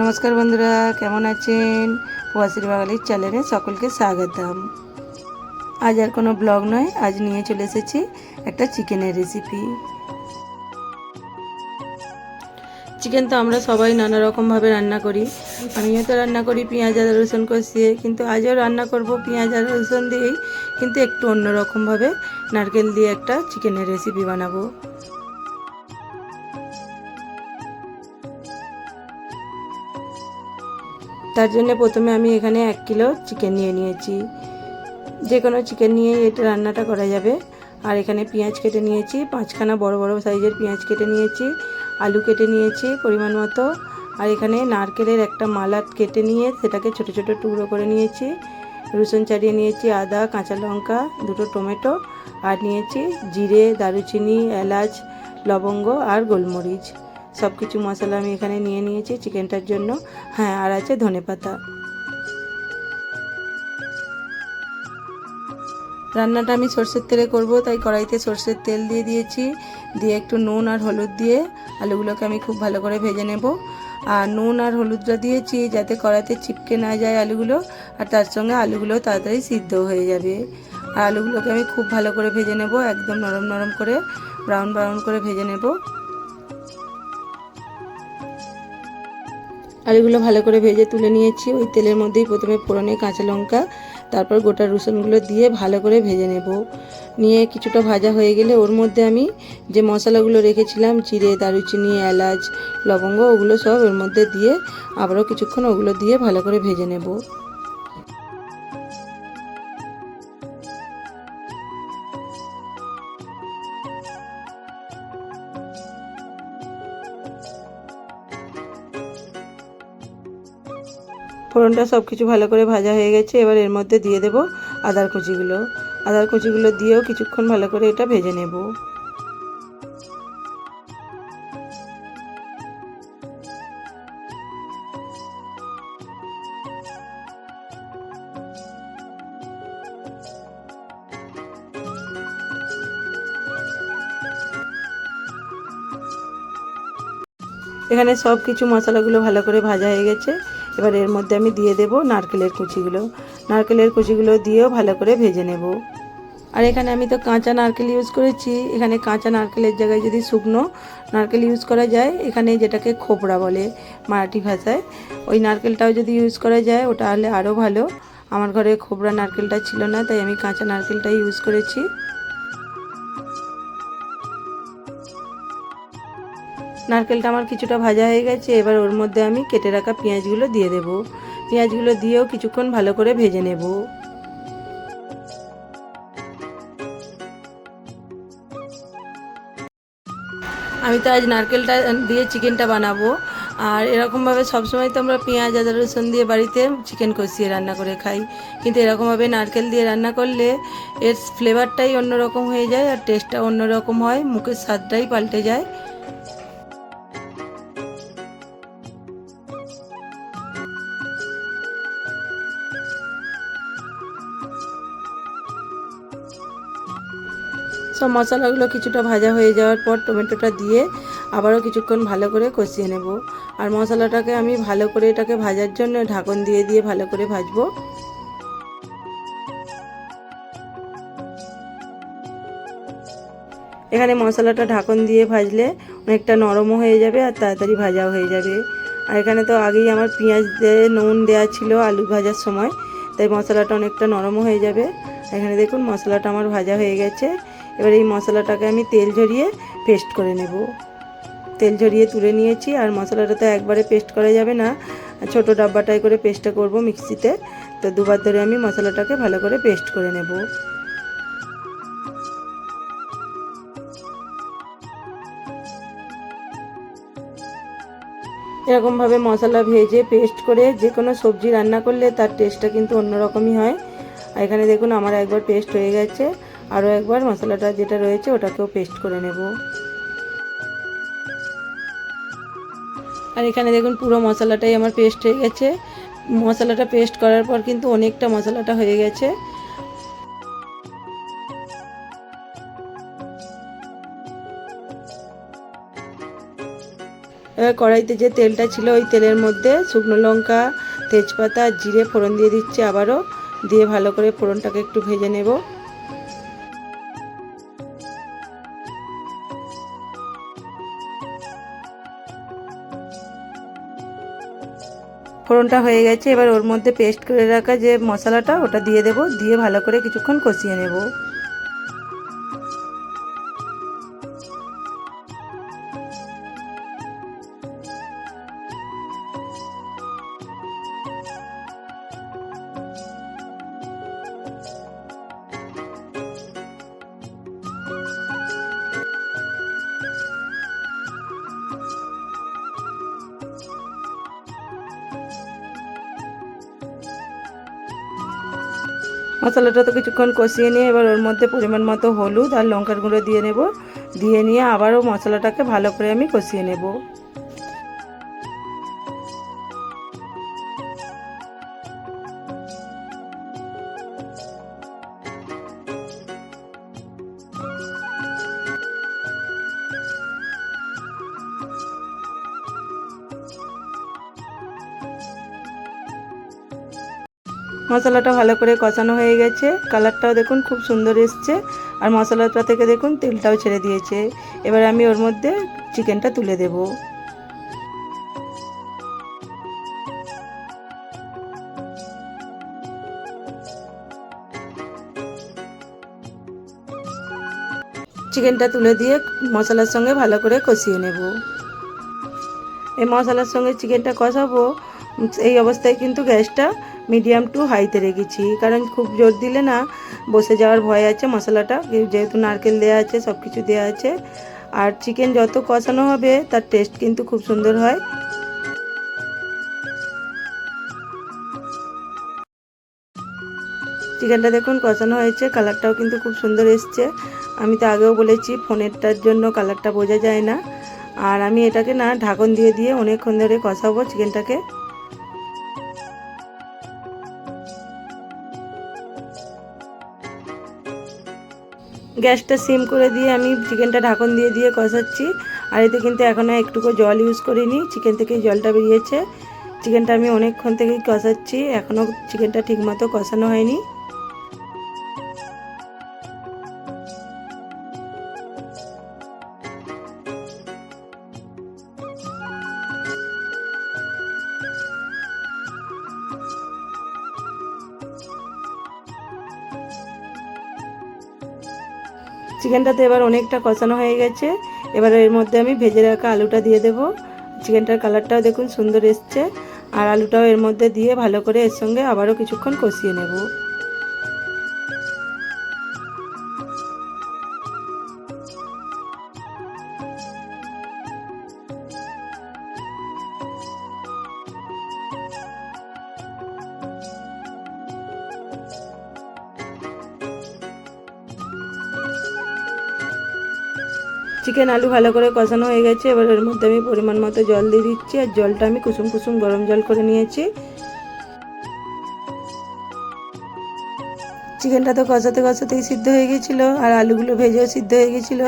নমস্কার বন্ধুরা, কেমন আছেন? প্রবাসীর বাঙালির চ্যানেলে সকলকে স্বাগতম। আজ আর কোনো ব্লগ নয়, আজ নিয়ে চলে এসেছি একটা চিকেনের রেসিপি চিকেন তো আমরা সবাই নানা রকমভাবে রান্না করি। আমিও তো রান্না করি পেঁয়াজ, আদা, রসুন কষিয়ে, কিন্তু আজও রান্না করব পেঁয়াজ, আদা, রসুন দিয়েই, কিন্তু একটু অন্যরকমভাবে নারকেল দিয়ে একটা চিকেনের রেসিপি বানাবো। তার জন্য প্রথমে আমি এখানে এক কিলো চিকেন নিয়ে নিয়েছি। যে কোনো চিকেন নিয়ে এটা রান্নাটা করা যাবে। আর এখানে পেঁয়াজ কেটে নিয়েছি, পাঁচখানা বড় বড় সাইজের পেঁয়াজ কেটে নিয়েছি, আলু কেটে নিয়েছি পরিমাণ মতো। আর এখানে নারকেলের একটা মালা কেটে নিয়ে সেটাকে ছোট ছোট টুকরো করে নিয়েছি। রসুন চাড়িয়ে নিয়েছি আদা, কাঁচা লঙ্কা, দুটো টমেটো, আর নিয়েছি জিরে, দারুচিনি, এলাচ, লবঙ্গ আর গোলমরিচ। সব কিছু মশলা আমি এখানে নিয়ে নিয়েছি চিকেনটার জন্য। হ্যাঁ আর আছে ধনে পাতা। রান্নাটা আমি সর্ষের তেলে করব, তাই কড়াইতে সর্ষের তেল দিয়ে দিয়েছি। দিয়ে একটু নুন আর হলুদ দিয়ে আলুগুলোকে আমি খুব ভালো করে ভেজে নেব। আর নুন আর হলুদটা দিয়েছি যাতে কড়াইতে চিপকে না যায় আলুগুলো, আর তার সঙ্গে আলুগুলো তাড়াতাড়ি সিদ্ধ হয়ে যাবে। আর আলুগুলোকে আমি খুব ভালো করে ভেজে নেব, একদম নরম নরম করে, ব্রাউন ব্রাউন করে ভেজে নেব। আলুগুলো ভালো করে ভেজে তুলে নিয়েছি। ওই তেলের মধ্যেই প্রথমে ফোড়নে কাঁচা লঙ্কা, তারপর গোটা রসুনগুলো দিয়ে ভালো করে ভেজে নেব। নিয়ে কিছুটা ভাজা হয়ে গেলে ওর মধ্যে আমি যে মশলাগুলো রেখেছিলাম, জিরে, দারুচিনি, এলাচ, লবঙ্গ, ওগুলো সব ওর মধ্যে দিয়ে আবারও কিছুক্ষণ ওগুলো দিয়ে ভালো করে ভেজে নেব। ফোড়নটা সব কিছু ভালো করে ভাজা হয়ে গেছে, এবার এর মধ্যে দিয়ে দেব আদার কুচিগুলো। আদার কুচিগুলো দিয়েও কিছুক্ষণ ভালো করে এটা ভেজে নেব। এখানে সব কিছু মশলাগুলো ভালো করে ভাজা হয়ে গেছে। এবার এর মধ্যে আমি দিয়ে দেব নারকেলের কুচিগুলো। নারকেলের কুচিগুলো দিয়েও ভালো করে ভেজে নেব। আর এখানে আমি তো কাঁচা নারকেল ইউজ করেছি। এখানে কাঁচা নারকেলের জায়গায় যদি শুকনো নারকেল ইউজ করা যায়, এখানে যেটাকে খোপড়া বলে মারাঠি ভাষায়, ওই নারকেলটাও যদি ইউজ করা যায়, ওটা হলে আরও ভালো। আমার ঘরে খোবরা নারকেলটা ছিল না, তাই আমি কাঁচা নারকেলটাই ইউজ করেছি। নারকেলটা আমার কিছুটা ভাজা হয়ে গেছে, এবার ওর মধ্যে আমি কেটে রাখা পেঁয়াজগুলো দিয়ে দেব। পেঁয়াজগুলো দিয়েও কিছুক্ষণ ভালো করে ভেজে নেব। আমি তো আজ নারকেলটা, দিয়ে চিকেনটা বানাবো। আর এরকমভাবে সবসময় তো আমরা পেঁয়াজ, আদা, রসুন দিয়ে বাড়িতে চিকেন কষিয়ে রান্না করে খাই। কিন্তু এরকমভাবে নারকেল দিয়ে রান্না করলে এর ফ্লেভারটাই অন্যরকম হয়ে যায় আর টেস্টটা অন্যরকম হয়, মুখের স্বাদটাই পাল্টে যায়। সব মশলাগুলো কিছুটা ভাজা হয়ে যাওয়ার পর টমেটোটা দিয়ে আবারও কিছুক্ষণ ভালো করে কষিয়ে নেব। আর মশলাটাকে আমি ভালো করে এটাকে ভাজার জন্য ঢাকন দিয়ে দিয়ে ভালো করে ভাজবো। এখানে মশলাটা ঢাকন দিয়ে ভাজলে অনেকটা নরমও হয়ে যাবে আর তাড়াতাড়ি ভাজাও হয়ে যাবে। আর এখানে তো আগেই আমার পেঁয়াজ দিয়ে নুন দেওয়া ছিল আলু ভাজার সময়, তাই মশলাটা অনেকটা নরমও হয়ে যাবে। এখানে দেখুন মশলাটা আমার ভাজা হয়ে গেছে। এবার এই মশলাটাকে আমি তেল ঝরিয়ে পেস্ট করে নেব। তেল ঝরিয়ে তুলে নিয়েছি আর মশলাটা তো একবারে পেস্ট করা যাবে না। ছোট ডাব্বাটায় করে পেস্টটা করব মিক্সিতে। তো দুবার ধরে আমি মশলাটাকে ভালো করে পেস্ট করে নেব। এরকমভাবে মশলা ভেজে পেস্ট করে যে কোনো সবজি রান্না করলে তার টেস্টটা কিন্তু অন্যরকমই হয়। আর এখানে দেখুন আমার একবার পেস্ট হয়ে গেছে। আরও একবার মশলাটা যেটা রয়েছে ওটাকেও পেস্ট করে নেব। আর এখানে দেখুন পুরো মশলাটাই আমার পেস্ট হয়ে গেছে। মশলাটা পেস্ট করার পর কিন্তু অনেকটা মশলাটা হয়ে গেছে। এবার কড়াইতে যে তেলটা ছিল ওই তেলের মধ্যে শুকনো লঙ্কা, তেজপাতা, জিরে, ফোড়ন দিয়ে দিচ্ছি আবারও। দিয়ে ভালো করে ফোড়নটাকে একটু ভেজে নেব। ফোড়নটা হয়ে গেছে, এবার ওর মধ্যে পেস্ট করে রাখা যে মশলাটা, ওটা দিয়ে দেব, দিয়ে ভালো করে কিছুক্ষণ কষিয়ে নেব। মশলাটা তো কিছুক্ষণ কষিয়ে নিয়ে এবার ওর মধ্যে পরিমাণ মতো হলুদ আর লঙ্কার গুঁড়ো দিয়ে নেব। দিয়ে নিয়ে আবারও মশলাটাকে ভালো করে আমি কষিয়ে নেব। মশলাটা ভালো করে কষানো হয়ে গেছে। কালারটাও দেখুন খুব সুন্দর এসছে। আর মশলাটা থেকে দেখুন তেলটাও ছেড়ে দিয়েছে। এবার আমি ওর মধ্যে চিকেনটা তুলে দেব। চিকেনটা তুলে দিয়ে মশলার সঙ্গে ভালো করে কষিয়ে নেব। এই মশলার সঙ্গে চিকেনটা কষাবো, এই অবস্থায় কিন্তু গ্যাসটা মিডিয়াম টু হাইতে রেখেছি। কারণ খুব জোর দিলে না বসে যাওয়ার ভয় আছে মশলাটা। যেহেতু নারকেল দেওয়া আছে সব কিছু দেওয়া আছে। আর চিকেন যত কষানো হবে, তার টেস্ট কিন্তু খুব সুন্দর হয়। চিকেনটা দেখুন কষানো হয়েছে কালারটাও কিন্তু খুব সুন্দর এসছে। আমি তো আগেও বলেছি, ফোনেরটার জন্য কালারটা বোঝা যায় না। আর আমি এটাকে না ঢাকন দিয়ে দিয়ে অনেকক্ষণ ধরে কষাবো চিকেনটাকে গ্যাসটা সিম করে দিয়ে আমি চিকেনটা ঢাকন দিয়ে দিয়ে কষাচ্ছি। আর এতে কিন্তু এখনও একটুকু জল ইউজ করিনি, চিকেন থেকে জলটা বেরিয়েছে। চিকেনটা আমি অনেকক্ষণ থেকেই কষাচ্ছি এখনও চিকেনটা ঠিকমতো কষানো হয়নি। চিকেনটাতে এবার অনেকটা কষানো হয়ে গেছে। এবার এর মধ্যে আমি ভেজে রাখা আলুটা দিয়ে দেবো। চিকেনটার কালারটাও দেখুন সুন্দর এসছে। আর আলুটাও এর মধ্যে দিয়ে ভালো করে এর সঙ্গে আবারও কিছুক্ষণ কষিয়ে নেব। চিকেন আলু ভালো করে কষানো হয়ে গেছে। এবার এর মধ্যে আমি পরিমাণ মতো জল দিয়ে দিচ্ছি আর জলটা আমি কুসুম কুসুম গরম জল করে নিয়েছি। চিকেনটা তো কষাতে কষাতেই সিদ্ধ হয়ে গেছিল আর আলুগুলো ভেজেও সিদ্ধ হয়ে গেছিল।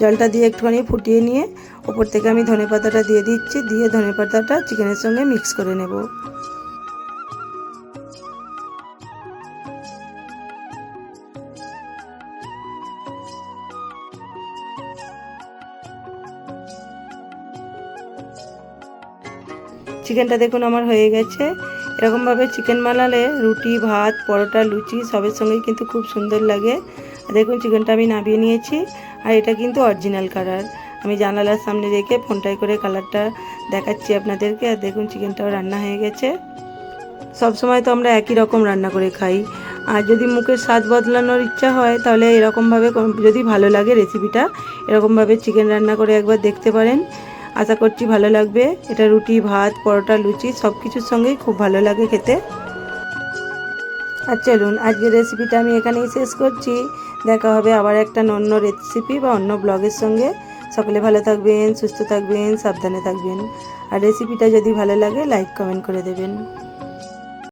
জলটা দিয়ে একটুখানি ফুটিয়ে নিয়ে ওপর থেকে আমি ধনে পাতাটা দিয়ে দিচ্ছি। দিয়ে ধনে পাতাটা চিকেনের সঙ্গে মিক্স করে নেব। চিকেনটা দেখুন আমার হয়ে গেছে। এরকমভাবে চিকেন বানালে রুটি, ভাত, পরোটা, লুচি সবের সঙ্গেই কিন্তু খুব সুন্দর লাগে। দেখুন চিকেনটা আমি নামিয়ে নিয়েছি। আর এটা কিন্তু অরিজিনাল কালার। আমি জানালার সামনে রেখে ফোনটাই করে কালারটা দেখাচ্ছি আপনাদেরকে। আর দেখুন চিকেনটাও রান্না হয়ে গেছে। সব সময় তো আমরা একই রকম রান্না করে খাই। আর যদি মুখের স্বাদ বদলানোর ইচ্ছা হয়, তাহলে এরকমভাবে যদি ভালো লাগে রেসিপিটা এরকমভাবে চিকেন রান্না করে একবার দেখতে পারেন। আশা করছি ভালো লাগবে। এটা রুটি, ভাত, পরোটা, লুচি সব কিছুর সঙ্গেই খুব ভালো লাগে খেতে। আর চলুন, আজকের রেসিপিটা আমি এখানেই শেষ করছি। দেখা হবে আবার একটা অন্য রেসিপি বা অন্য ব্লগের সঙ্গে। সকলে ভালো থাকবেন, সুস্থ থাকবেন, সাবধানে থাকবেন। আর রেসিপিটা যদি ভালো লাগে লাইক কমেন্ট করে দেবেন।